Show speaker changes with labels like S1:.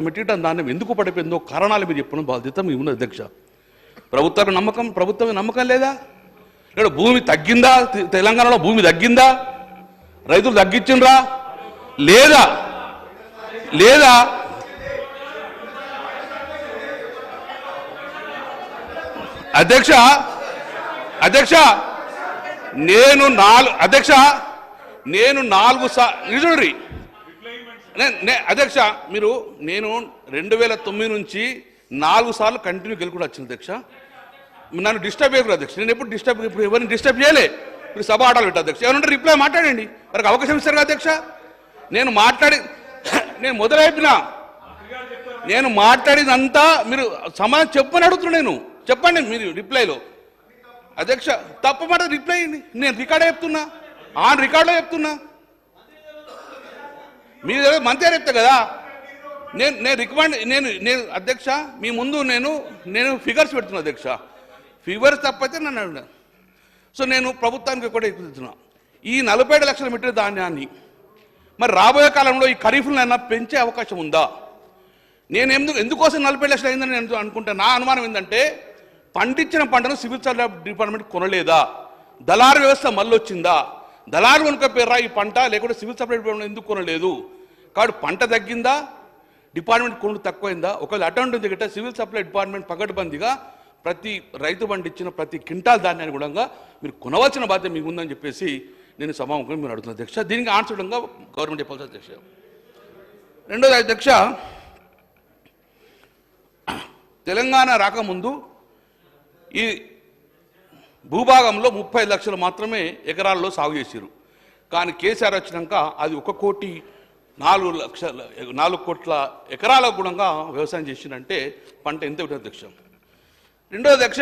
S1: Metric ton ధాన్యం ఎందుకు పడిపోయిందో కారణాలు మీరు చెప్పడం. బాధ్యత మీ ఉన్నది అధ్యక్ష. ప్రభుత్వం నమ్మకం ప్రభుత్వం నమ్మకం లేదా? లేదా భూమి తగ్గిందా? తెలంగాణలో భూమి తగ్గిందా? రైతులు తగ్గించిండ్రా లేదా? లేదా? అధ్యక్ష అధ్యక్ష నేను నాలుగు అధ్యక్ష నేను నాలుగు సా నిజుడ్రి అధ్యక్ష మీరు నేను రెండు వేల తొమ్మిది నుంచి నాలుగు సార్లు కంటిన్యూ గెలుకుండా వచ్చింది అధ్యక్ష. నన్ను డిస్టర్బ్ చేయకూడదు అధ్యక్ష. నేను ఎప్పుడు డిస్టర్బ్ ఇప్పుడు ఎవరిని డిస్టర్బ్ చేయలే. ఇప్పుడు సభ ఆడాలి పెట్టా అధ్యక్ష. ఎవరంటే రిప్లై మాట్లాడండి. వారికి అవకాశం ఇస్తారు అధ్యక్ష? నేను మాట్లాడి నేను మొదలైపోయిన. నేను మాట్లాడినంతా మీరు సమాధానం చెప్పని అడుగుతున్నా నేను. చెప్పండి మీరు రిప్లైలో. అధ్యక్ష తప్ప మాట రిప్లై అయ్యింది నేను రికార్డే చెప్తున్నా. ఆన్ రికార్డులో చెప్తున్నా. మీరు దగ్గర మంత్రి చెప్తా కదా? నేను నేను రికమెండ్ నేను నేను అధ్యక్ష మీ ముందు నేను నేను ఫిగర్స్ పెడుతున్నా అధ్యక్ష. ఫిగర్స్ తప్పైతే నన్ను సో నేను ప్రభుత్వానికి కూడా ఎక్కుతున్నా ఈ నలభై ఏడు లక్షల మీటర్ ధాన్యాన్ని మరి రాబోయే కాలంలో ఈ ఖరీఫ్లైనా పెంచే అవకాశం ఉందా? నేను ఎందుకు ఎందుకోసం నలభై లక్షలు అయిందని నేను అనుకుంటా? నా అనుమానం ఏంటంటే పండించిన పంటను సివిల్ సప్లై డిపార్ట్మెంట్ కొనలేదా? దళారు వ్యవస్థ మళ్ళీ వచ్చిందా దళారు కొనుకపోయారా ఈ పంట లేకుంటే సివిల్ సప్లై డిపార్ట్మెంట్ ఎందుకు కొనలేదు? కాబట్టి పంట తగ్గిందా? డిపార్ట్మెంట్ కొనుడు తక్కువైందా? ఒకవేళ అటువంటి దిగట సివిల్ సప్లై డిపార్ట్మెంట్ పగడ్బందీగా ప్రతి రైతు బండి ఇచ్చిన ప్రతి క్వింటాల్ ధాన్యాన్ని కూడా మీరు కొనవలసిన బాధ్యత మీకు ఉందని చెప్పేసి నేను సమాముఖం మీరు అడుగుతున్నా. అధ్యక్ష దీనికి ఆన్సర్గా గవర్నమెంట్ చెప్పాల్సిన అధ్యక్ష. రెండోది అధ్యక్ష తెలంగాణ రాకముందు ఈ భూభాగంలో ముప్పై లక్షలు మాత్రమే ఎకరాల్లో సాగు చేసారు కానీ కేసీఆర్ వచ్చినాక అది ఒక కోటి నాలుగు లక్షల నాలుగు కోట్ల ఎకరాల గుణంగా వ్యవసాయం చేసిందంటే పంట ఎంత ఉంటుంది అధ్యక్ష? రెండో అధ్యక్ష